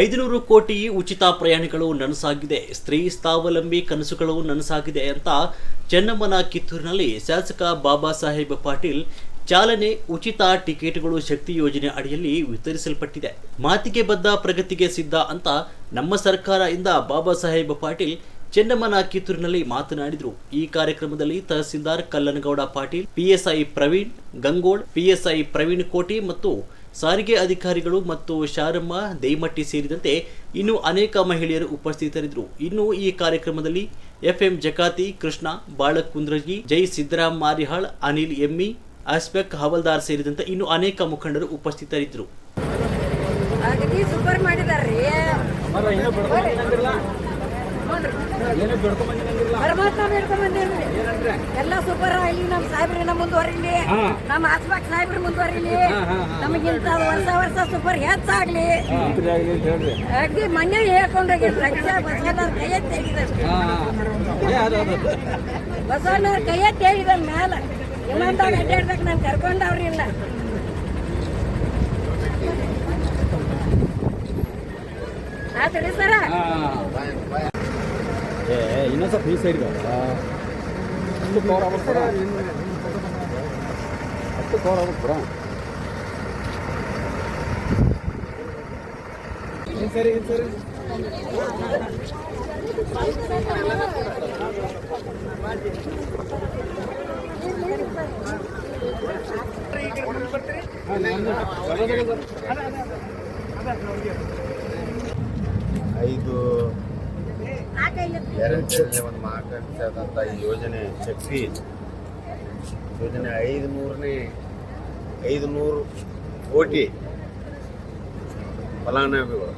ಐದುನೂರು ಕೋಟಿ ಉಚಿತ ಪ್ರಯಾಣಿಗಳು ನನಸಾಗಿದೆ. ಸ್ತ್ರೀ ಸ್ಥಾವಲಂಬಿ ಕನಸುಗಳು ನನಸಾಗಿದೆ ಅಂತ ಚೆನ್ನಮ್ಮನ ಕಿತ್ತೂರಿನಲ್ಲಿ ಶಾಸಕ ಬಾಬಾ ಸಾಹೇಬ್ ಪಾಟೀಲ್ ಚಾಲನೆ ಉಚಿತ ಟಿಕೆಟ್ಗಳು ಶಕ್ತಿ ಯೋಜನೆ ಅಡಿಯಲ್ಲಿ ವಿತರಿಸಲ್ಪಟ್ಟಿದೆ. ಮಾತಿಗೆ ಬದ್ಧ ಪ್ರಗತಿಗೆ ಸಿದ್ಧ ಅಂತ ನಮ್ಮ ಸರ್ಕಾರ ಇಂದ ಬಾಬಾ ಸಾಹೇಬ್ ಪಾಟೀಲ್ ಚೆನ್ನಮ್ಮನ ಕಿತ್ತೂರಿನಲ್ಲಿ ಮಾತನಾಡಿದರು. ಈ ಕಾರ್ಯಕ್ರಮದಲ್ಲಿ ತಹಸೀಲ್ದಾರ್ ಕಲ್ಲನಗೌಡ ಪಾಟೀಲ್ ಪಿಎಸ್ಐ ಪ್ರವೀಣ್, ಗಂಗೋಳ್ ಪಿಎಸ್ಐ ಪ್ರವೀಣ್ ಕೋಟಿ ಮತ್ತು ಸಾರಿಗೆ ಅಧಿಕಾರಿಗಳು ಮತ್ತು ಶಾರಮ್ಮ ದೈಮಟ್ಟಿ ಸೇರಿದಂತೆ ಇನ್ನು ಅನೇಕ ಮಹಿಳೆಯರು ಉಪಸ್ಥಿತರಿದ್ದರು. ಇನ್ನು ಈ ಕಾರ್ಯಕ್ರಮದಲ್ಲಿ ಎಫ್ಎಂ ಜಕಾತಿ ಕೃಷ್ಣ ಬಾಳಕುಂದ್ರಗಿ ಜೈ ಸಿದ್ದರಾಮ್ ಮಾರಿಹಾಳ್ ಅನಿಲ್ ಎಮ್ಮಿ ಆಸ್ಪೆಕ್ ಹವಲ್ದಾರ್ ಸೇರಿದಂತೆ ಇನ್ನು ಅನೇಕ ಮುಖಂಡರು ಉಪಸ್ಥಿತರಿದ್ದರು. ಸೂಪರ್ ಮಾಡಿದಾರ್ರಿ. ಪರಮಾತ್ಮ ಹೇಳ್ಕೊಂಡ್ ಬಂದೇನ್ರಿ ಎಲ್ಲ ಸೂಪರ್ ಆಗ್ಲಿ ನಮ್ ಸಾಹೇಬ್ರಿನ ಮುಂದುವರಿಲಿ. ನಮ್ಮ ಆಸ್ಪಾಕ್ ಸಾಹೇಬ್ರ ಮುಂದುವರಿಲಿ. ನಮಗಿಂತ ವರ್ಷ ವರ್ಷ ಸೂಪರ್ ಹೆಚ್ಚಾಗ್ಲಿ ಅಗ್ದಿ ಮನೆ ಹೇಳ್ಕೊಂಡೋಗಿ ರಕ್ಷಾ ಬಸವಣ್ಣವ್ರ ಕೈಯ ಎತ್ತಿ ಬಸವಣ್ಣವ್ರ ಕೈಯ ತೆಗಿದ ಮ್ಯಾಲ. ಇನ್ನೊಂದಾಗ ಅಡ್ಡಾಡ್ದಕ್ ನಾನು ಕರ್ಕೊಂಡವ್ರಿಲ್ಲ ಆ ಸರ? ಏ ಇನ್ನೊಂದು ಸ್ವಲ್ಪ ಈ ಸೈಡ್ ಹತ್ತು ಕವರ್ ಆಗ್ಬಿಡ್ತಾರ ಹತ್ತು ಕವರ್ ಆಗ್ಬಿಡ್ತಾರ ಸರಿ ಸರಿ ಐದು ಎರಡನೇ ಒಂದು ಮಹಾಕಾಂಕ್ಷಾದಂಥ ಈ ಯೋಜನೆ ಶಕ್ತಿ. ಯೋಜನೆ ಐದು ನೂರನೇ ಐದು ನೂರು ಕೋಟಿ ಫಲಾನುಭವಿಗಳು.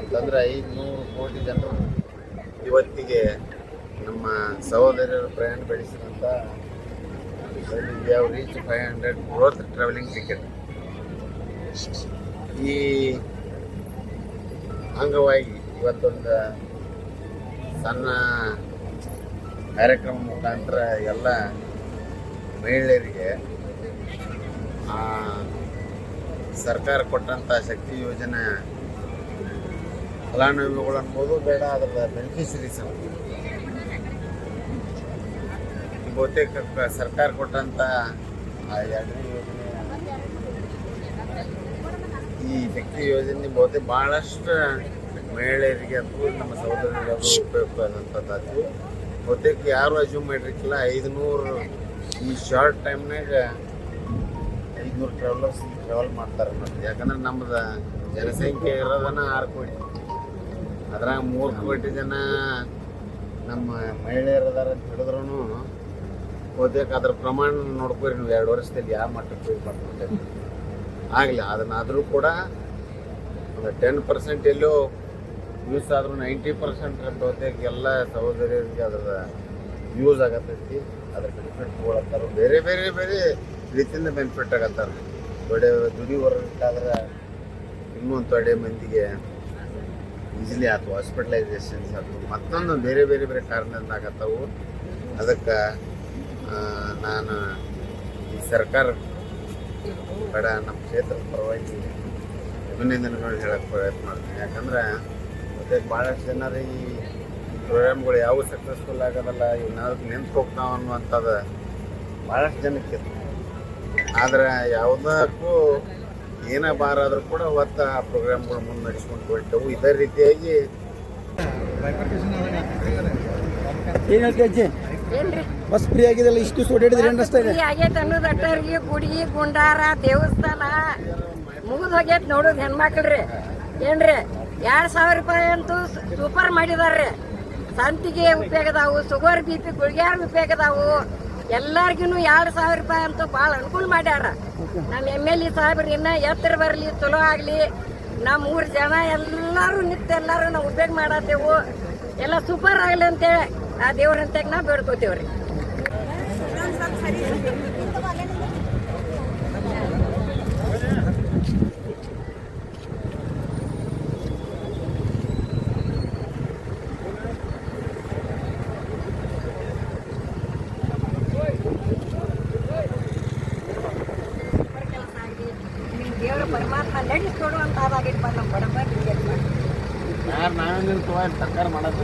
ಅಂತಂದ್ರೆ ಐದು ನೂರು ಕೋಟಿ ಜನರು ಇವತ್ತಿಗೆ ನಮ್ಮ ಸಹೋದರರು ಪ್ರಯಾಣ ಬೆಳೆಸಿದಂಥ reach five hundred growth travelling ticket ಈ ಅಂಗವಾಗಿ ಇವತ್ತೊಂದು ಸಣ್ಣ ಕಾರ್ಯಕ್ರಮ ಮುಖಾಂತರ ಎಲ್ಲ ಮಹಿಳೆಯರಿಗೆ ಆ, ಸರ್ಕಾರ ಕೊಟ್ಟಂಥ ಶಕ್ತಿ ಯೋಜನೆ ಫಲಾನುಭವಿಗಳು ಅನ್ಬೋದು ಬೇಡ ಅದರ ಬೆನಿಫಿಷರೀಸ್ ಬಹುತೇಕ ಕ- ಸರ್ಕಾರ ಕೊಟ್ಟಂಥ ಎರಡನೇ ಯೋಜನೆ ಈ ಶಕ್ತಿ ಯೋಜನೆ ಬಹುತೇಕ ಭಾಳಷ್ಟು ಮಹಿಳೆಯರಿಗೆ ಅಥವಾ ನಮ್ಮ ಸಹೋದರರಿಗೆ ಆದಂಥದ್ದಾಯ್ತು ಬಹುತೇಕ ಯಾರು ಅಜ್ಯೂಮ್ ಮಾಡಿರ್ಕಿಲ್ಲ ಐದುನೂರು ಈ ಶಾರ್ಟ್ ಟೈಮ್ನಾಗ ಐದುನೂರು ಟ್ರಾವೆಲರ್ಸ್ ಟ್ರಾವೆಲ್ ಮಾಡ್ತಾರೆ ನೋಡಿ ಯಾಕಂದ್ರೆ ನಮ್ಮದು ಜನಸಂಖ್ಯೆ ಇರೋದನ್ನ ಆರು ಕೋಟಿ. ಅದ್ರಾಗ ಮೂರು ಕೋಟಿ ಜನ ನಮ್ಮ ಮಹಿಳೆಯರು ಅದಾರ ಅಂತ ಹಿಡಿದ್ರೂ ಬಹುತೇಕ ಅದ್ರ ಪ್ರಮಾಣ ನೋಡ್ಕೋರಿ ನೀವು ಎರಡು ವರ್ಷದಲ್ಲಿ ಯಾವ ಮಟ್ಟಕ್ಕೆ ಫೀಲ್ ಮಾಡ್ಕೊಳ್ತೇವೆ ಆಗಲಿ, ಅದನ್ನಾದರೂ ಕೂಡ ಒಂದು ಟೆನ್ ಪರ್ಸೆಂಟ್ ಎಲ್ಲೋ ಯೂಸ್ ಆದರೂ ನೈಂಟಿ ಪರ್ಸೆಂಟ್ ಬಹುತೇಕ ಎಲ್ಲ ಸಹೋದರಿಯರಿಗೆ ಅದರ ಯೂಸ್ ಆಗತ್ತೈತಿ. ಅದಕ್ಕೆ ಬೆನಿಫಿಟ್ ತೊಗೊಳತ್ತಾರ ಬೇರೆ ಬೇರೆ ಬೇರೆ ರೀತಿಯಿಂದ ಬೆನಿಫಿಟ್ ಆಗತ್ತಾರ ಬಡ ದುಡಿಯೋರ್ಗಾದ್ರೆ ಇನ್ನೂ ಒಂದು ತೊಡೆ ಮಂದಿಗೆ ಈಸಿಲಿ ಆಯ್ತು ಹಾಸ್ಪಿಟಲೈಸೇಷನ್ಸ್ ಆಯ್ತು ಮತ್ತೊಂದು ಬೇರೆ ಬೇರೆ ಬೇರೆ ಕಾರಣದಿಂದ ಆಗತ್ತವು. ಅದಕ್ಕೆ ನಾನು ಈ ಸರ್ಕಾರ ಬೇಡ, ನಮ್ಮ ಕ್ಷೇತ್ರದ ಪರವಾಗಿ ಅಭಿನಂದನೆಗಳು ಹೇಳಕ್ಕೆ ಪ್ರಯತ್ನ ಮಾಡ್ತೀನಿ. ಯಾಕಂದ್ರೆ ಮತ್ತೆ ಭಾಳಷ್ಟು ಜನರು ಈ ಪ್ರೋಗ್ರಾಮ್ಗಳು ಯಾವ ಸಕ್ಸಸ್ಫುಲ್ ಆಗೋದಲ್ಲ ಇನ್ನಾದ್ರೂ ನಿಂತು ಹೋಗ್ತಾವ ಅನ್ನುವಂಥದ್ದು ಭಾಳಷ್ಟು ಜನಕ್ಕೆ. ಆದರೆ ಯಾವುದಕ್ಕೂ ಏನೇ ಬಾರಾದರೂ ಕೂಡ ಅವತ್ತು ಆ ಪ್ರೋಗ್ರಾಮ್ಗಳು ಮುಂದೆ ನಡೆಸ್ಕೊಂಡು ಹೊರಟವು ಇದೇ ರೀತಿಯಾಗಿ ಏನು ಹೇಳ್ತಿ ಅಜ್ಜಿ? ಏನ್ರಿ? ಬಸ್ ಫ್ರೀ ಆಗಿದೆಲ್ಲ ಇಷ್ಟು ಓಡಾಡಿದ್ರೆ ಏನು ಇದೆ? ಆಗೈತೆ ಅನ್ನೋದು ಅಟ್ಟರಿಗೆ ಗುಡಿ ಗುಂಡಾರ ದೇವಸ್ಥಾನ ಮುಗಿದು ಹೋಗೈತೆ ನೋಡೋದು ಹೆಣ್ಮಕ್ಳ್ರಿ. ಏನ್ರಿ? ಎರಡ್ ಸಾವಿರ ರೂಪಾಯಿ ಅಂತೂ ಸೂಪರ್ ಮಾಡಿದಾರೆ ಸಂತಿಗೆ ಉಪಯೋಗ ಅದಾವು ಶುಗರ್ ಬಿ ಪಿ ಉಪಯೋಗ ಅದಾವು ಎಲ್ಲಾರ್ಗಿನು ಎರಡ್ ಸಾವಿರ ರೂಪಾಯಿ ಅಂತೂ ಭಾಳ ಅನುಕೂಲ ಮಾಡ್ಯಾರ. ನಮ್ಮ ಎಂ ಎಲ್ ಎ ಸಾಹೇಬ್ರು ಇನ್ನ ಎತ್ತರ ಬರಲಿ, ಚಲೋ ಆಗಲಿ. ನಮ್ಮ ಊರ್ ಜನ ಎಲ್ಲರೂ ನಿತ್ಯ ಎಲ್ಲರೂ ನಾವು ಉಪಯೋಗ ಮಾಡತ್ತೇವು. ಎಲ್ಲ ಸೂಪರ್ ಆಗಲಿ ಅಂತೇಳಿ ಆ ದೇವ್ರಂತಾಗ ನಾವು ಬೇಡ್ಕೋತೇವ್ರಿ. ದೇವರ ಪರಮಾತ್ಮ ನಡೆಸ್ಕೊಡು ಅಂತ ಅದಾಗಿಟ್ಟು ನಮ್ಮ ನಾವೇನು ಸರ್ಕಾರ ಮಾಡೋದು?